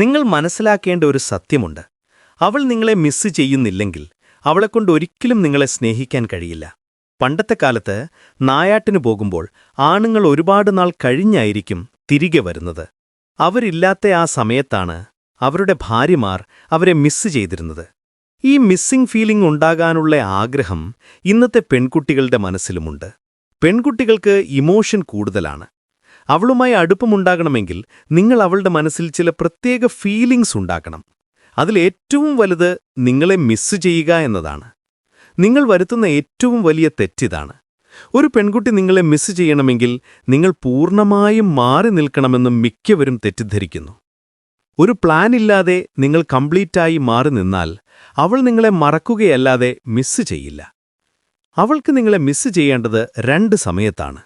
നിങ്ങൾ മനസ്സിലാക്കേണ്ട ഒരു സത്യമുണ്ട്. അവൾ നിങ്ങളെ മിസ് ചെയ്യുന്നില്ലെങ്കിൽ അവളെക്കൊണ്ട് ഒരിക്കലും നിങ്ങളെ സ്നേഹിക്കാൻ കഴിയില്ല. പണ്ടത്തെ കാലത്ത് നായാട്ടിനു പോകുമ്പോൾ ആണുങ്ങൾ ഒരുപാട് നാൾ കഴിഞ്ഞായിരിക്കും തിരികെ വരുന്നത്. അവരില്ലാത്ത ആ സമയത്താണ് അവരുടെ ഭാര്യമാർ അവരെ മിസ് ചെയ്തിരുന്നത്. ഈ മിസ്സിംഗ് ഫീലിംഗ് ഉണ്ടാകാനുള്ള ആഗ്രഹം ഇന്നത്തെ പെൺകുട്ടികളുടെ മനസ്സിലുമുണ്ട്. പെൺകുട്ടികൾക്ക് ഇമോഷൻ കൂടുതലാണ്. അവളുമായി അടുപ്പമുണ്ടാകണമെങ്കിൽ നിങ്ങൾ അവളുടെ മനസ്സിൽ ചില പ്രത്യേക ഫീലിംഗ്സ് ഉണ്ടാക്കണം. അതിലേറ്റവും വലുത് നിങ്ങളെ മിസ് ചെയ്യുക എന്നതാണ്. നിങ്ങൾ വരുത്തുന്ന ഏറ്റവും വലിയ തെറ്റിതാണ്. ഒരു പെൺകുട്ടി നിങ്ങളെ മിസ് ചെയ്യണമെങ്കിൽ നിങ്ങൾ പൂർണമായും മാറി നിൽക്കണമെന്നും മിക്കവരും തെറ്റിദ്ധരിക്കുന്നു. ഒരു പ്ലാൻ ഇല്ലാതെ നിങ്ങൾ കംപ്ലീറ്റായി മാറി നിന്നാൽ അവൾ നിങ്ങളെ മറക്കുകയല്ലാതെ മിസ് ചെയ്യില്ല. അവൾക്ക് നിങ്ങളെ മിസ് ചെയ്യേണ്ടത് രണ്ട് സമയത്താണ്.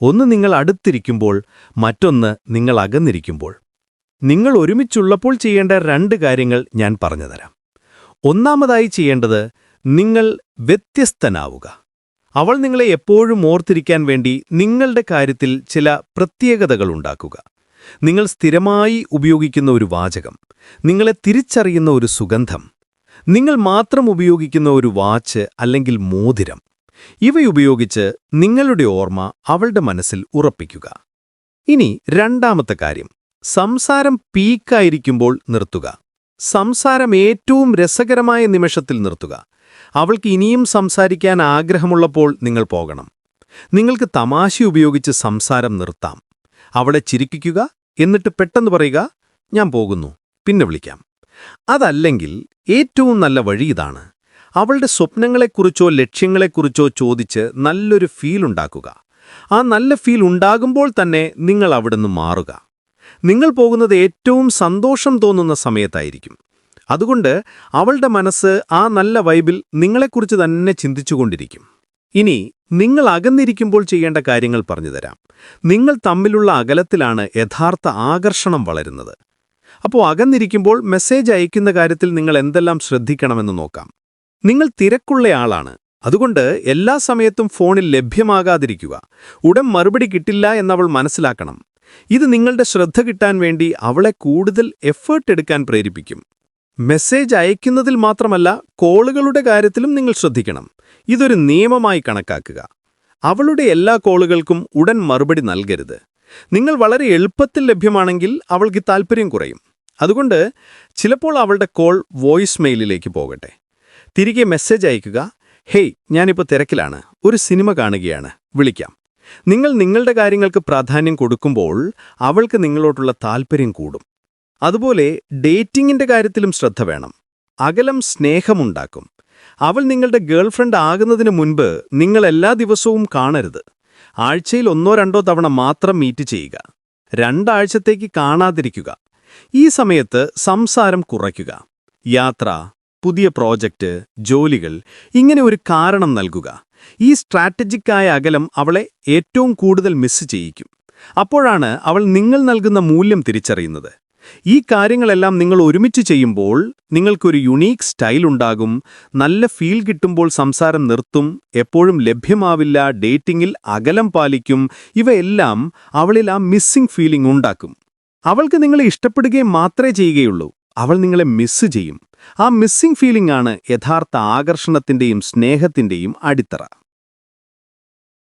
ഒന്ന് നിങ്ങൾ അടുത്തിരിക്കുമ്പോൾ മറ്റൊന്ന് നിങ്ങൾ അകന്നിരിക്കുമ്പോൾ. നിങ്ങൾ ഒരുമിച്ചുള്ളപ്പോൾ ചെയ്യേണ്ട രണ്ട് കാര്യങ്ങൾ ഞാൻ പറഞ്ഞുതരാം. ഒന്നാമതായി ചെയ്യേണ്ടത് നിങ്ങൾ വ്യത്യസ്തനാവുക. അവൾ നിങ്ങളെ എപ്പോഴും ഓർത്തിരിക്കാൻ വേണ്ടി നിങ്ങളുടെ കാര്യത്തിൽ ചില പ്രത്യേകതകൾ ഉണ്ടാക്കുക. നിങ്ങൾ സ്ഥിരമായി ഉപയോഗിക്കുന്ന ഒരു വാചകം നിങ്ങളെ തിരിച്ചറിയുന്ന ഒരു സുഗന്ധം നിങ്ങൾ മാത്രം ഉപയോഗിക്കുന്ന ഒരു വാച്ച് അല്ലെങ്കിൽ മോതിരം ഇവയുപയോഗിച്ച് നിങ്ങളുടെ ഓർമ്മ അവളുടെ മനസ്സിൽ ഉറപ്പിക്കുക. ഇനി രണ്ടാമത്തെ കാര്യം. സംസാരം പീക്കായിരിക്കുമ്പോൾ നിർത്തുക. സംസാരം ഏറ്റവും രസകരമായ നിമിഷത്തിൽ നിർത്തുക. അവൾക്ക് ഇനിയും സംസാരിക്കാൻ ആഗ്രഹമുള്ളപ്പോൾ നിങ്ങൾ പോകണം. നിങ്ങൾക്ക് തമാശ ഉപയോഗിച്ച് സംസാരം നിർത്താം. അവളെ ചിരിക്കുക എന്നിട്ട് പെട്ടെന്ന് പറയുക ഞാൻ പോകുന്നു. പിന്നെ വിളിക്കാം. അതല്ലെങ്കിൽ ഏറ്റവും നല്ല വഴി ഇതാണ്. അവളുടെ സ്വപ്നങ്ങളെക്കുറിച്ചോ ലക്ഷ്യങ്ങളെക്കുറിച്ചോ ചോദിച്ച് നല്ലൊരു ഫീൽ ഉണ്ടാക്കുക. ആ നല്ല ഫീൽ ഉണ്ടാകുമ്പോൾ തന്നെ നിങ്ങൾ അവിടുന്ന് മാറുക. നിങ്ങൾ പോകുന്നത് ഏറ്റവും സന്തോഷം തോന്നുന്ന സമയത്തായിരിക്കും. അതുകൊണ്ട് അവളുടെ മനസ്സ് ആ നല്ല വൈബിൽ നിങ്ങളെക്കുറിച്ച് തന്നെ ചിന്തിച്ചുകൊണ്ടിരിക്കും. ഇനി നിങ്ങൾ അകന്നിരിക്കുമ്പോൾ ചെയ്യേണ്ട കാര്യങ്ങൾ പറഞ്ഞുതരാം നിങ്ങൾ തമ്മിലുള്ള അകലത്തിലാണ് യഥാർത്ഥ ആകർഷണം വളരുന്നത്. അപ്പോൾ അകന്നിരിക്കുമ്പോൾ മെസ്സേജ് അയക്കുന്ന കാര്യത്തിൽ നിങ്ങൾ എന്തെല്ലാം ശ്രദ്ധിക്കണമെന്ന് നോക്കാം. നിങ്ങൾ തിരക്കുള്ളയാളാണ് അതുകൊണ്ട് എല്ലാ സമയത്തും ഫോണിൽ ലഭ്യമാകാതിരിക്കുക. ഉടൻ മറുപടി കിട്ടില്ല എന്നവൾ മനസ്സിലാക്കണം. ഇത് നിങ്ങളുടെ ശ്രദ്ധ കിട്ടാൻ വേണ്ടി അവളെ കൂടുതൽ എഫേർട്ട് എടുക്കാൻ പ്രേരിപ്പിക്കും. മെസ്സേജ് അയക്കുന്നതിൽ മാത്രമല്ല കോളുകളുടെ കാര്യത്തിലും നിങ്ങൾ ശ്രദ്ധിക്കണം. ഇതൊരു നിയമമായി കണക്കാക്കുക. അവളുടെ എല്ലാ കോളുകൾക്കും ഉടൻ മറുപടി നൽകരുത്. നിങ്ങൾ വളരെ എളുപ്പത്തിൽ ലഭ്യമാണെങ്കിൽ അവൾക്ക് താൽപ്പര്യം കുറയും. അതുകൊണ്ട് ചിലപ്പോൾ അവളുടെ കോൾ വോയിസ് മെയിലിലേക്ക് പോകട്ടെ. തിരികെ മെസ്സേജ് അയക്കുക. ഹേയ് ഞാനിപ്പോൾ തിരക്കിലാണ്. ഒരു സിനിമ കാണുകയാണ്. വിളിക്കാം. നിങ്ങൾ നിങ്ങളുടെ കാര്യങ്ങൾക്ക് പ്രാധാന്യം കൊടുക്കുമ്പോൾ അവൾക്ക് നിങ്ങളോടുള്ള താൽപ്പര്യം കൂടും. അതുപോലെ ഡേറ്റിംഗിന്റെ കാര്യത്തിലും ശ്രദ്ധ വേണം. അകലം സ്നേഹമുണ്ടാക്കും. അവൾ നിങ്ങളുടെ ഗേൾഫ്രണ്ട് ആകുന്നതിന് മുൻപ് നിങ്ങൾ എല്ലാ ദിവസവും കാണരുത്. ആഴ്ചയിൽ ഒന്നോ രണ്ടോ തവണ മാത്രം മീറ്റ് ചെയ്യുക. രണ്ടാഴ്ചത്തേക്ക് കാണാതിരിക്കുക. ഈ സമയത്ത് സംസാരം കുറയ്ക്കുക. യാത്ര പുതിയ പ്രോജക്റ്റ് ജോലികൾ ഇങ്ങനെ ഒരു കാരണം നൽകുക. ഈ സ്ട്രാറ്റജിക്കായ അകലം അവളെ ഏറ്റവും കൂടുതൽ മിസ് ചെയ്യിക്കും. അപ്പോഴാണ് അവൾ നിങ്ങൾ നൽകുന്ന മൂല്യം തിരിച്ചറിയുന്നത്. ഈ കാര്യങ്ങളെല്ലാം നിങ്ങൾ ഒരുമിച്ച് ചെയ്യുമ്പോൾ നിങ്ങൾക്കൊരു യുണീക്ക് സ്റ്റൈൽ ഉണ്ടാകും നല്ല ഫീൽ കിട്ടുമ്പോൾ സംസാരം നിർത്തും എപ്പോഴും ലഭ്യമാവില്ല ഡേറ്റിംഗിൽ അകലം പാലിക്കും ഇവയെല്ലാം അവളിൽ ആ മിസ്സിംഗ് ഫീലിംഗ് ഉണ്ടാക്കും. അവൾക്ക് നിങ്ങളെ ഇഷ്ടപ്പെടുകയും മാത്രമേ ചെയ്യുകയുള്ളൂ. അവൾ നിങ്ങളെ മിസ് ചെയ്യും. ആ മിസ്സിംഗ് ഫീലിംഗ് ആണ് യഥാർത്ഥ ആകർഷണത്തിന്റെയും സ്നേഹത്തിന്റെയും അടിത്തറ.